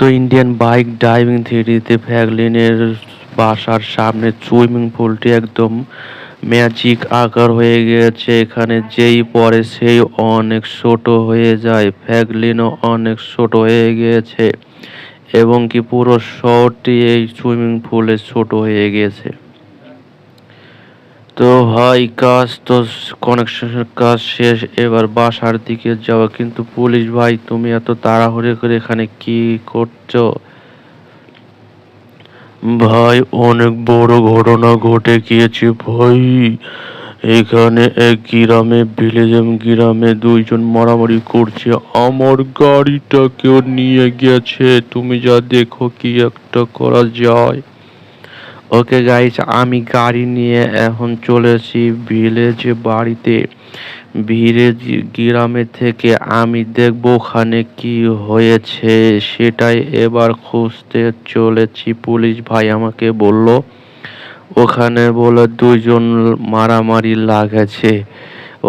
তো Indian bike driving থিয়েটিতে ফ্যাগলিনের বাসার সামনে সুইমিং পুলটি একদম ম্যাজিক আকার হয়ে গেছে এখানে যেই পরে সেই অনেক ছোট হয়ে যায়। ফ্যাগলিনও অনেক ছোট হয়ে গিয়েছে এবং কি পুরো শহরটি এই সুইমিং পুলে ছোট হয়ে গিয়েছে। তো ভাই কাজ, তো কনেকশনের কাজ শেষ, এবার বাসার দিকে যাওয়া কিন্তু পুলিশ ভাই, তুমি এত তাড়াহুড়ো করে এখানে কি করছ? ভাই, অনেক বড় ঘটনা ঘটে গিয়েছে ভাই। এখানে এক গ্রামে ভিলেজম গ্রামে দুইজন মারামারি করছে। আমার গাড়িটা কেউ নিয়ে গেছে। তুমি যা দেখো কি একটা করা যায়। ওকে গাইস আমি গাড়ি নিয়ে এখন চলেছি ভিলেজ বাড়িতে। ভিলেজ গ্রামে থেকে আমি দেখব ওখানে কি হয়েছে। সেটাই এবার খুঁজতে চলেছি। পুলিশ ভাই আমাকে বলল, ওখানে বলে দুইজন মারামারি লাগেছে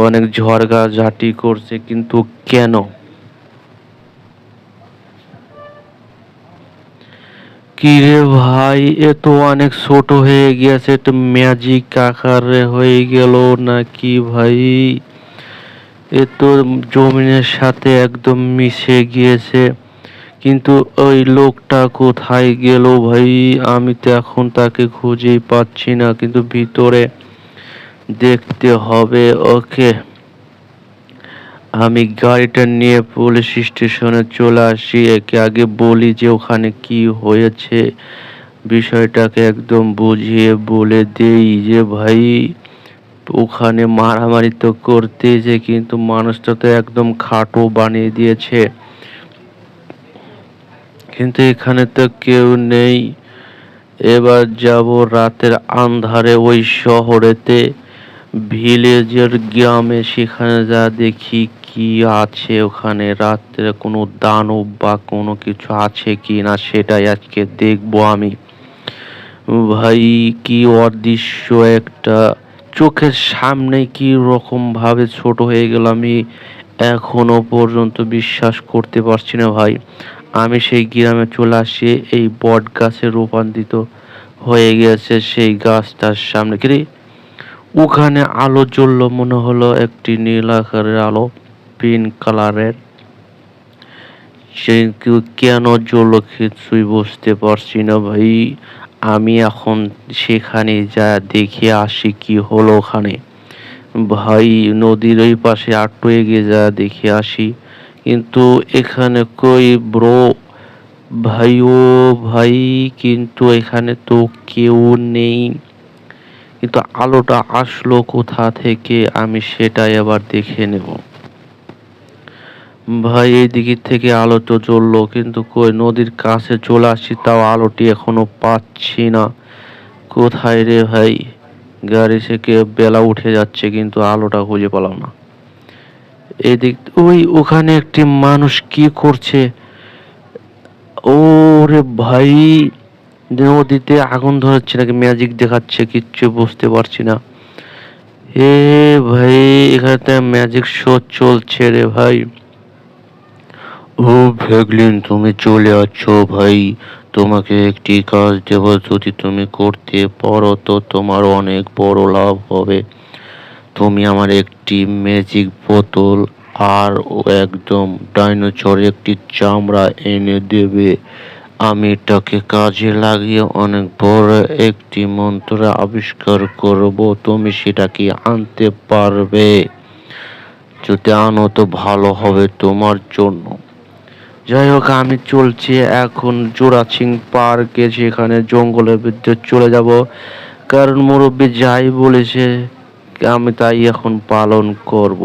অনেক ঝড়গা ঝাঁটি করছে, কিন্তু কেন? কিরে ভাই, এ তো অনেক ছোট হয়ে গিয়েছে একটু ম্যাজিক আকারে হয়ে গেল নাকি ভাই? এ তো জমিনের সাথে একদম মিশে গিয়েছে, কিন্তু ওই লোকটা কোথায় গেল ভাই? আমি তো এখন তাকে খুঁজেই পাচ্ছি না, কিন্তু ভিতরে দেখতে হবে, ওকে। আমি গাড়িটা নিয়ে পুলিশ স্টেশনে চলে আসি। একে আগে বলি যে ওখানে কি হয়েছে। বিষয়টাকে একদম বুঝিয়ে বলে দেই যে ভাই, ওখানে মারামারি তো করতেইছে কিন্তু মানুষটা তো একদম খাটো বানিয়ে দিয়েছে। কিন্তু এখানে তো কেউ নেই। এবার যাব রাতের আন্ধারে ওই শহরেতে। ভিলেজের গ্রামে সেখানে যা দেখি কি আছে ওখানে? রাত্রে কোনো দানব বা কোনো কিছু আছে কি না সেটাই আজকে দেখব আমি। ভাই, কি অদৃশ্য একটা। চোখের সামনে কি রকম ভাবে ছোট হয়ে গেল আমি। এখনও পর্যন্ত বিশ্বাস করতে পারছি না ভাই। আমি সেই গ্রামে চলে আসি, এই বট গাছে রূপান্তরিত হয়ে গেছে সেই গাছটার সামনে। কি ওখানে আলো জ্বললো মনে হলো একটি নীল আকারের আলো। পিঙ্ক কালারের। কেন জ্বললো কিছুই বুঝতে পারছি না ভাই। আমি এখন সেখানে যা দেখে আসি কি হলো ওখানে। ভাই, নদীর ওই পাশে আটটু এগিয়ে যা দেখে আসি। কিন্তু এখানে কই ব্রো ভাই, ও ভাই, কিন্তু এখানে তো কেউ নেই। কিন্তু আলোটা আসলো কোথা থেকে আমি সেটাই আবার দেখে নেব। ভাই, এই দিক থেকে আলো তো জ্বললো, কিন্তু কই নদীর কাছে চলে আসছি তাও আলোটি এখনও পাচ্ছি না। কোথায় রে ভাই? গাড়ি থেকে বেলা উঠে যাচ্ছে, কিন্তু আলোটা খুঁজে পেলাম না। এদিক, ওই ওখানে একটি মানুষ কি করছে? ওরে ভাই, নদীতে আগুন ধরাচ্ছে নাকি ম্যাজিক দেখাচ্ছে, কিচ্ছু বুঝতে পারছি না। এ ভাই, এখানে ম্যাজিক শো চলছে রে ভাই। ও ভেগলিন, তুমি চলে আছো ভাই। তোমাকে একটি কাজ দেব, যদি তুমি করতে পারো তো তোমার অনেক বড় লাভ হবে। তুমি আমার একটি ম্যাজিক বোতল আর একদম ডাইনোসর একটি চামড়া এনে দেবে। আমি এটাকে কাজে লাগিয়ে অনেক বড় একটি মন্ত্র আবিষ্কার করব, তুমি সেটা কি আনতে পারবে? যদি আনো তো ভালো হবে তোমার জন্য। যাই হোক, আমি চলছি এখন জোড়াছিং পার্কে সেখানে জঙ্গলের ভিতরে চলে যাব। কারণ মুরব্বী যাই বলেছে, আমি তাই এখন পালন করব।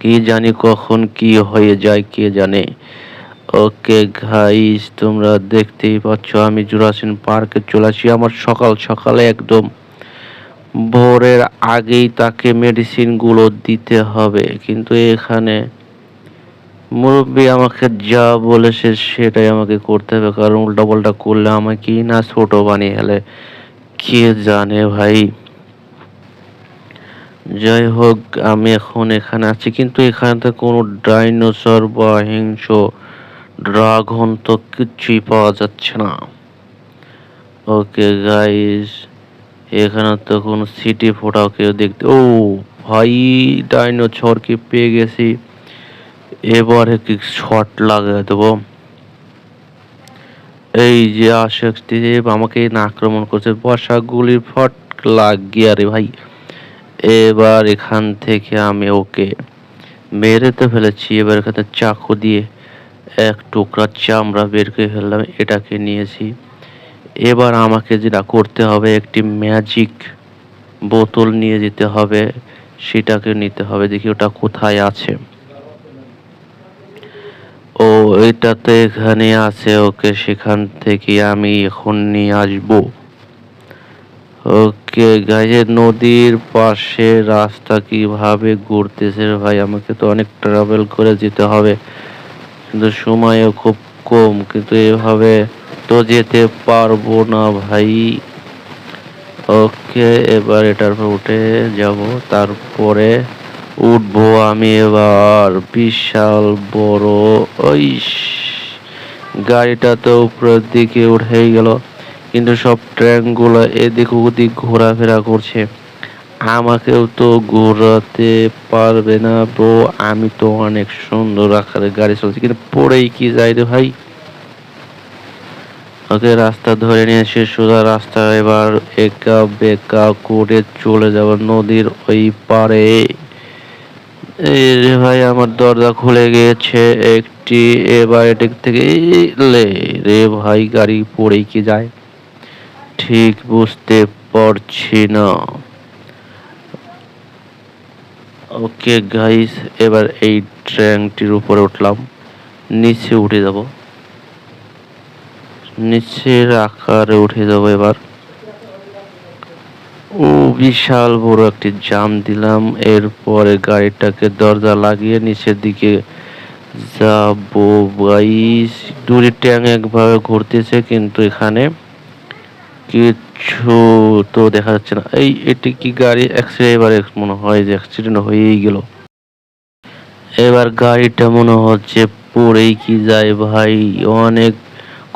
কি জানি কখন কি হয়ে যায়, কে জানে। ওকে গাইস তোমরা দেখতেই পাচ্ছ, আমি জুরাসিন পার্কে চলে আসি। আমার সকাল সকালে একদম ভোরের আগেই তাকে মেডিসিনগুলো দিতে হবে। কিন্তু এখানে মুরব্বী আমাকে যা বলেছে সেটাই আমাকে করতে হবে, কারণ উল্টা পাল্টা করলে আমাকেই না ছোট বানিয়ে গেলে কে জানে ভাই? যাই হোক, আমি এখন এখানে আছি, কিন্তু এখানে তো কোনো ডাইনোসর বা হিংস্র ড্রাগন তো কিচ্ছুই পাওয়া যাচ্ছে না। ওকে গাইস এখানে তো কোনো সিটি ফোটাও কেউ দেখতে ও ভাই ডাইনোসর ডাইনোসরকে পেয়ে গেছি। এবারে কি শট লাগিয়ে দেবো এই যে আশেকটি আমাকে না আক্রমণ করছে বর্ষা গুলির ফট লাগিয়ে আরে ভাই। এবার এখান থেকে আমি ওকে মেরে তো ফেলেছি, এবার এখানে চাকু দিয়ে এক টুকরা চামড়া বের করে ফেললাম, এটাকে নিয়েছি। এবার আমাকে যেটা করতে হবে, একটি ম্যাজিক বোতল নিয়ে যেতে হবে, সেটাকে নিতে হবে, দেখি ওটা কোথায় আছে। ও এটা তো এখানে আছে, ওকে সেখান থেকে আমি এখন নিয়ে আসব। ওকে গাইয়ে নদীর পাশে রাস্তা কীভাবে ঘুরতেছে ভাই, আমাকে তো অনেক ট্রাভেল করে যেতে হবে। কিন্তু সময়ও খুব কম, কিন্তু এভাবে তো যেতে পারব না ভাই। ওকে, এবার এটার উপর উঠে যাব, তারপরে উঠবো আমি এবার, বিশাল বড় ওই গাড়িটা তো উপরের দিকে উঠেই গেল, কিন্তু সব ট্রেনগুলো এদিক ওদিক ঘোরাফেরা করছে। আমাকেও তো ঘোরাতে পারবে না, ব্রো। আমি তো অনেক সুন্দর আকারে গাড়ি চলছি, কিন্তু পড়েই কি যাই রে ভাই? ওকে, রাস্তা ধরে নিয়ে এসে সোজা রাস্তা এবার একা বেকা করে চলে যাব নদীর ওই পারে রে ভাই, আমার দরজা খুলে গিয়েছে একটি, এবার থেকে লে রে ভাই, গাড়ি পড়েই কি যায়? ঠিক বুঝতে পারছি না। ওকে গাইস এবার এই ট্রেনটির উপরে উঠলাম। নিচে উঠে যাব। নিচের আকারে উঠে যাব এবার। ও বিশাল বড় একটি জাম দিলাম। এরপরে গাড়িটাকে দরজা লাগিয়ে নিচের দিকে যাব গাইস দূরে ট্যাং একভাবে ঘুরতেছে কিন্তু এখানে কিছু তো দেখা যাচ্ছে না। এই, এটি কি গাড়ি অ্যাক্সিডেন্ট এবার মনে হয় যে অ্যাক্সিডেন্ট হয়েই গেল। এবার গাড়িটা মনে হচ্ছে পড়েই কি যায় ভাই। অনেক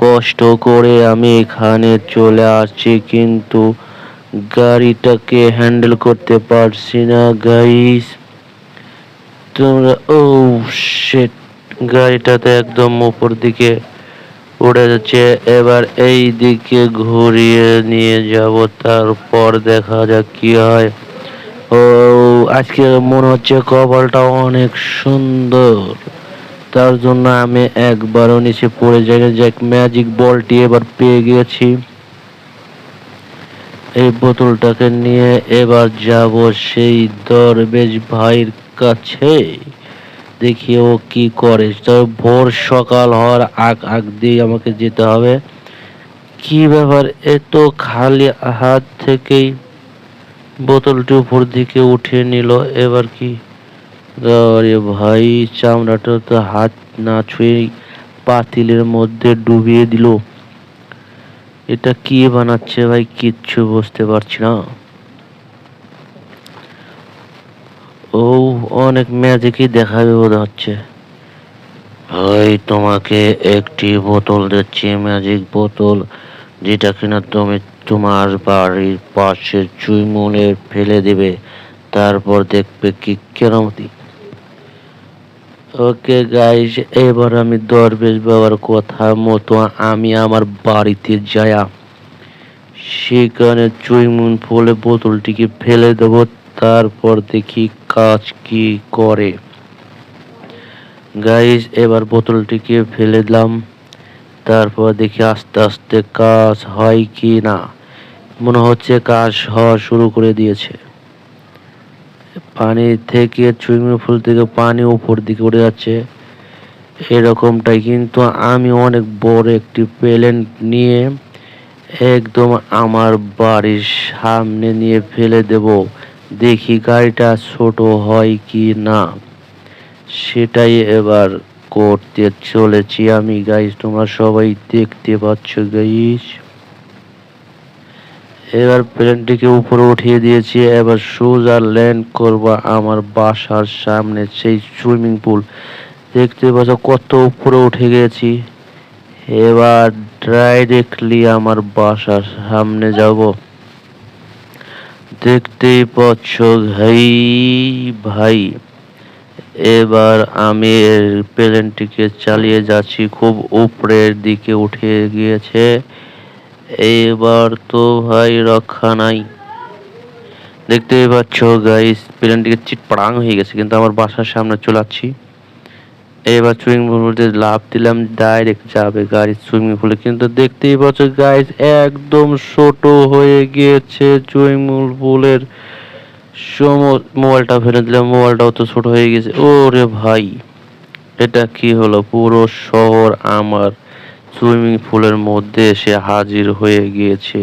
কষ্ট করে আমি এখানে চলে আসছি কিন্তু গাড়িটাকে হ্যান্ডেল করতে পারছি না গাইস তোমরা, ও শেট গাড়িটাতে একদম উপর দিকে উড়ে যাচ্ছে। এবার এই দিকে ঘুরিয়ে নিয়ে যাব, তারপর দেখা যাক কি হয়। ও, আজকে মনে হচ্ছে কপালটা অনেক সুন্দর। তার জন্য আমি একবারও নিচে পড়ে যাই যাক ম্যাজিক বলটি এবার পেয়ে গিয়েছি। এই বোতলটাকে নিয়ে এবার যাব সেই দরবেশ ভাইয়ের কাছে। দেখি ও কি করে। তো ভোর সকাল হওয়ার আগ আগ দিয়ে আমাকে যেতে হবে। কি ব্যাপার? এত খালি হাত থেকেই বোতলটি উপর দিকে উঠিয়ে নিল। এবার কি? ভাই, চামড়াটা তো হাত না ছুঁয়ে পাতিলের মধ্যে ডুবিয়ে দিল। এটা কি বানাচ্ছে ভাই? কিচ্ছু বুঝতে পারছি না। ও, অনেক ম্যাজিকই দেখাবে বোধ হচ্ছে। ভাই, তোমাকে একটি বোতল দিচ্ছি ম্যাজিক বোতল, যেটা কিনা তুমি তোমার বাড়ির পাশে চুইমুনে ফেলে দেবে। তারপর দেখবে কি কেরামতি। ওকে গাইস এবার আমি দরবেশ বাবার কথা মতো আমি আমার বাড়িতে যায়া সেখানে চুইমুন ফলে বোতলটিকে ফেলে দেব, তারপর দেখি কাজ কি করে। গাইস এবার বোতলটিকে ফেলে দিলাম। তারপর দেখি আস্তে আস্তে কাজ হয় কি না মনে হচ্ছে কাজ হওয়া শুরু করে দিয়েছে। পানি থেকে সুইমিং পুল থেকে পানি উপর দিকে উঠে যাচ্ছে। এরকমটাই কিন্তু আমি অনেক বড় একটি প্লেন নিয়ে একদম আমার বাড়ির সামনে নিয়ে ফেলে দেব। দেখি গাড়িটা ছোট হয় কি না। সেটাই এবার করতে চলেছি আমি গাইস তোমরা সবাই দেখতে পাচ্ছ গাইস এবার প্লেনটিকে উপরে উঠিয়ে দিয়েছি, এবার সোজা ল্যান্ড করব আমার বাসার সামনে সেই সুইমিং পুল। দেখতে পাচ্ছ কত উপরে উঠে গেছি। এবার ডাইরেক্টলি আমার বাসার সামনে যাব। দেখতেই পাচ্ছ ভাই ভাই, এবার আমি প্লেনটিকে চালিয়ে যাচ্ছি। খুব উপরের দিকে উঠে গিয়েছে। এবার তো ভাই রক্ষা নাই। দেখতেই পাচ্ছ গাইস প্লেনটিকে চিটপাড়াং হয়ে গেছে, কিন্তু আমার বাসার সামনে চলাচ্ছি। এবার সুইমিং পুল বলতে লাভ দিলাম ডাইরেক্ট যাবে গাড়ি সুইমিং পুলে কিন্তু দেখতেই পাচ্ছ গাইস একদম ছোট হয়ে গিয়েছে সুইমিং পুলের মোবাইলটা ফেলে দিলাম, মোবাইলটাও তো ছোট হয়ে গেছে। ওরে ভাই, এটা কি হলো? পুরো শহর আমার সুইমিং পুলের মধ্যে এসে হাজির হয়ে গিয়েছে।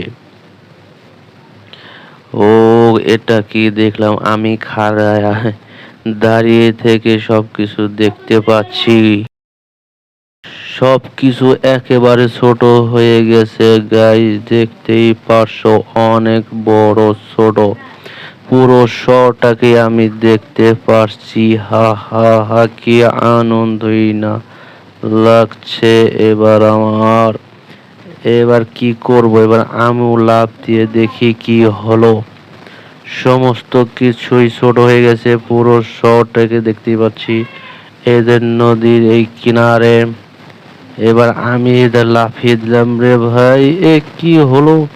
ও, এটা কি দেখলাম? আমি খাড়ায় দাঁড়িয়ে থেকে সবকিছু দেখতে পাচ্ছি। সবকিছু একেবারে ছোট হয়ে গেছে। গাই দেখতেই পারছ, অনেক বড়, ছোট। পুরো শটাকে আমি দেখতে পারছি। হা হা হা, কি আনন্দই না। লাগছে এবার আমার। এবার কি করব? এবার আমিও লাভ দিয়ে দেখি কি হলো। সমস্ত কিছুই ছোট হয়ে গেছে, পুরো শহরটাকে দেখতেই পাচ্ছি। এদের নদীর এই কিনারে। এবার আমি এদের লাফিয়ে দিলাম রে ভাই। এ কি হলো?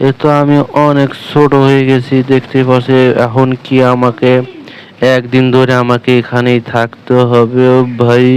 এ তো আমি অনেক ছোট হয়ে গেছি, দেখতে পাচ্ছি। এখন কি আমাকে? একদিন ধরে আমাকে এখানেই থাকতে হবে ভাই।